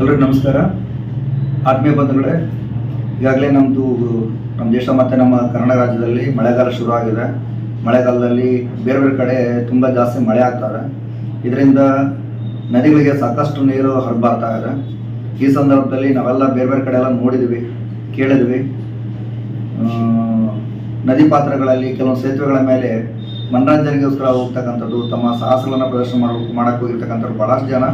ನಮಸ್ಕಾರ. ಆತ್ಮೀಯ ಬಂಧುಗಳೇ, ಈಗಾಗಲೇ ನಮ್ಮದು ನಮ್ಮ ದೇಶ ಮತ್ತು ನಮ್ಮ ಕನ್ನಡ ರಾಜ್ಯದಲ್ಲಿ ಮಳೆಗಾಲ ಶುರು ಆಗಿದೆ. ಮಳೆಗಾಲದಲ್ಲಿ ಬೇರೆ ಬೇರೆ ಕಡೆ ತುಂಬ ಜಾಸ್ತಿ ಮಳೆ ಆಗ್ತಾರೆ. ಇದರಿಂದ ನದಿಗಳಿಗೆ ಸಾಕಷ್ಟು ನೀರು ಹರಿಬಾರ್ತಾ ಇದೆ. ಈ ಸಂದರ್ಭದಲ್ಲಿ ನಾವೆಲ್ಲ ಬೇರೆ ಬೇರೆ ಕಡೆ ಎಲ್ಲ ನೋಡಿದ್ವಿ, ಕೇಳಿದ್ವಿ. ನದಿ ಪಾತ್ರಗಳಲ್ಲಿ ಕೆಲವೊಂದು ಸೇತುವೆಗಳ ಮೇಲೆ ಮನರಂಜನೆಗೋಸ್ಕರ ಹೋಗ್ತಕ್ಕಂಥದ್ದು, ತಮ್ಮ ಸಾಹಸಗಳನ್ನು ಪ್ರದರ್ಶನ ಮಾಡ ಮಾಡೋಕ್ಕೆ ಹೋಗಿರ್ತಕ್ಕಂಥವ್ರು ಭಾಳಷ್ಟು ಜನ.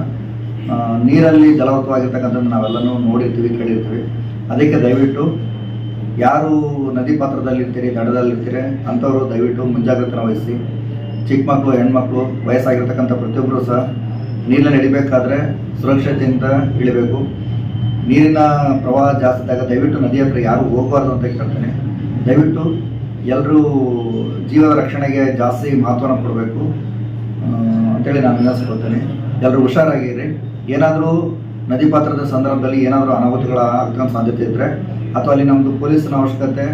ನೀರಲ್ಲಿ ಜಲವೃತವಾಗಿರ್ತಕ್ಕಂಥದ್ದು ನಾವೆಲ್ಲನೂ ನೋಡಿರ್ತೀವಿ, ಕೇಳಿರ್ತೀವಿ. ಅದಕ್ಕೆ ದಯವಿಟ್ಟು ಯಾರು ನದಿ ಪಾತ್ರದಲ್ಲಿರ್ತೀರಿ, ದಡದಲ್ಲಿರ್ತೀರಿ, ಅಂಥವರು ದಯವಿಟ್ಟು ಮುಂಜಾಗ್ರತೆ ವಹಿಸಿ. ಚಿಕ್ಕ ಮಕ್ಕಳು ಹೆಣ್ಮಕ್ಳು, ವಯಸ್ಸಾಗಿರ್ತಕ್ಕಂಥ ಪ್ರತಿಯೊಬ್ಬರು ಸಹ ನೀರಲ್ಲಿ ಇಳಿಬೇಕಾದ್ರೆ ಸುರಕ್ಷತೆಯಿಂದ ಇಳಿಬೇಕು. ನೀರಿನ ಪ್ರವಾಹ ಜಾಸ್ತಿ ಇದ್ದಾಗ ದಯವಿಟ್ಟು ನದಿ ಹತ್ರ ಯಾರು ಹೋಗಬಾರ್ದು ಅಂತ ಕೇಳ್ತೇನೆ ದಯವಿಟ್ಟು ಎಲ್ಲರೂ ಜೀವದ ರಕ್ಷಣೆಗೆ ಜಾಸ್ತಿ ಮಹತ್ವನ ಕೊಡಬೇಕು. ಅಂತೇಳಿ ನಾನು ವಿನಂತಿಸ್ಕೊಳ್ತೇನೆ. ಎಲ್ಲರೂ ಹುಷಾರಾಗಿರಿ. ಏನಾದರೂ ನದಿ ಪಾತ್ರದ ಸಂದರ್ಭದಲ್ಲಿ ಏನಾದರೂ ಅನಾಹುತಗಳ ಆಗ್ತಕ್ಕಂಥ ಸಾಧ್ಯತೆ ಇದ್ದರೆ ಅಥವಾ ಅಲ್ಲಿ ನಮ್ಮದು ಪೊಲೀಸಿನ ಅವಶ್ಯಕತೆ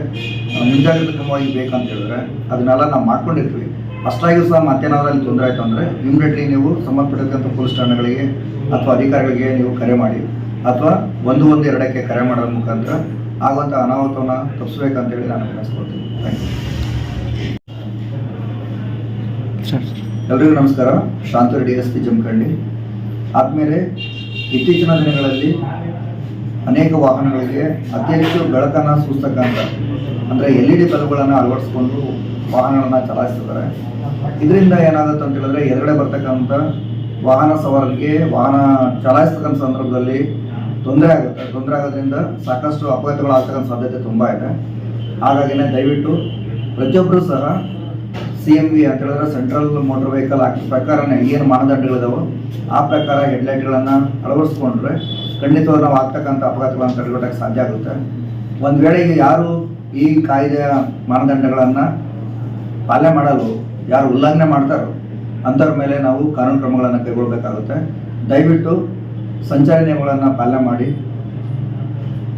ಮುಂಜಾಗ್ರತಾ ಕ್ರಮವಾಗಿ ಬೇಕಂತ ಹೇಳಿದ್ರೆ ಅದನ್ನೆಲ್ಲ ನಾವು ಮಾಡ್ಕೊಂಡಿರ್ತೀವಿ. ಅಷ್ಟಾಗಿಯೂ ಸಹ ಮತ್ತೇನಾದರೂ ಅಲ್ಲಿ ತೊಂದರೆ ಆಯಿತು ಅಂದರೆ ಇಮಿಡಿಯೇಟ್ಲಿ ನೀವು ಸಂಬಂಧಪಟ್ಟಂಥ ಪೊಲೀಸ್ ಠಾಣೆಗಳಿಗೆ ಅಥವಾ ಅಧಿಕಾರಿಗಳಿಗೆ ನೀವು ಕರೆ ಮಾಡಿ ಅಥವಾ ಒಂದು ಒಂದು ಎರಡಕ್ಕೆ ಕರೆ ಮಾಡೋದ್ರ ಮುಖಾಂತರ ಆಗುವಂಥ ಅನಾಹುತವನ್ನು ತಪ್ಪಿಸ್ಬೇಕಂತೇಳಿ ನಾನು ವಿನಂತಿಸ್ಕೊಳ್ತೀನಿ ಥ್ಯಾಂಕ್ ಯು ಎಲ್ರಿಗೂ ನಮಸ್ಕಾರ. Shanturu D S P Jamkhandi. ಆದಮೇಲೆ ಇತ್ತೀಚಿನ ದಿನಗಳಲ್ಲಿ ಅನೇಕ ವಾಹನಗಳಿಗೆ ಅತಿ ಹೆಚ್ಚು ಬೆಳಕನ್ನು ಸೂಸ್ತಕ್ಕಂಥ ಅಂದರೆ ಎಲ್ ಇ ಡಿ ಬಲ್ಬ್ಗಳನ್ನು ಅಳವಡಿಸ್ಕೊಂಡು ವಾಹನಗಳನ್ನು ಚಲಾಯಿಸ್ತಿದ್ದಾರೆ. ಇದರಿಂದ ಏನಾಗುತ್ತೆ ಅಂತ ಹೇಳಿದ್ರೆ ಎದುರುಗಡೆ ಬರ್ತಕ್ಕಂಥ ವಾಹನ ಸವಾರರಿಗೆ ವಾಹನ ಚಲಾಯಿಸ್ತಕ್ಕಂಥ ಸಂದರ್ಭದಲ್ಲಿ ತೊಂದರೆ ಆಗುತ್ತೆ. ತೊಂದರೆ ಆಗೋದ್ರಿಂದ ಸಾಕಷ್ಟು ಅಪಘಾತಗಳು ಆಗ್ತಕ್ಕಂಥ ಸಾಧ್ಯತೆ ತುಂಬ ಇದೆ. ಹಾಗಾಗಿನೇ ದಯವಿಟ್ಟು ಪ್ರತಿಯೊಬ್ಬರೂ ಸಹ ಸಿ ಎಂ ವಿ ಅಂತ ಹೇಳಿದ್ರೆ ಸೆಂಟ್ರಲ್ ಮೋಟರ್ ವೆಹಿಕಲ್ ಆಕ್ಟ್ ಪ್ರಕಾರನೇ ಏನು ಮಾನದಂಡಗಳಿದಾವೆ ಆ ಪ್ರಕಾರ ಹೆಡ್ಲೈಟ್ಗಳನ್ನು ಅಳವಡಿಸ್ಕೊಂಡ್ರೆ ಖಂಡಿತವಾಗಿ ನಾವು ಆಗ್ತಕ್ಕಂಥ ಅಪಘಾತಗಳನ್ನು ತಡೆಗಟ್ಟಕ್ಕೆ ಸಾಧ್ಯ ಆಗುತ್ತೆ. ಒಂದು ವೇಳೆ ಯಾರು ಈ ಕಾಯ್ದೆಯ ಮಾನದಂಡಗಳನ್ನು ಪಾಲನೆ ಮಾಡಲು ಯಾರು ಉಲ್ಲಂಘನೆ ಮಾಡ್ತಾರೋ ಅಂಥವ್ರ ಮೇಲೆ ನಾವು ಕಾನೂನು ಕ್ರಮಗಳನ್ನು ಕೈಗೊಳ್ಳಬೇಕಾಗುತ್ತೆ ದಯವಿಟ್ಟು ಸಂಚಾರಿ ನಿಯಮಗಳನ್ನು ಪಾಲನೆ ಮಾಡಿ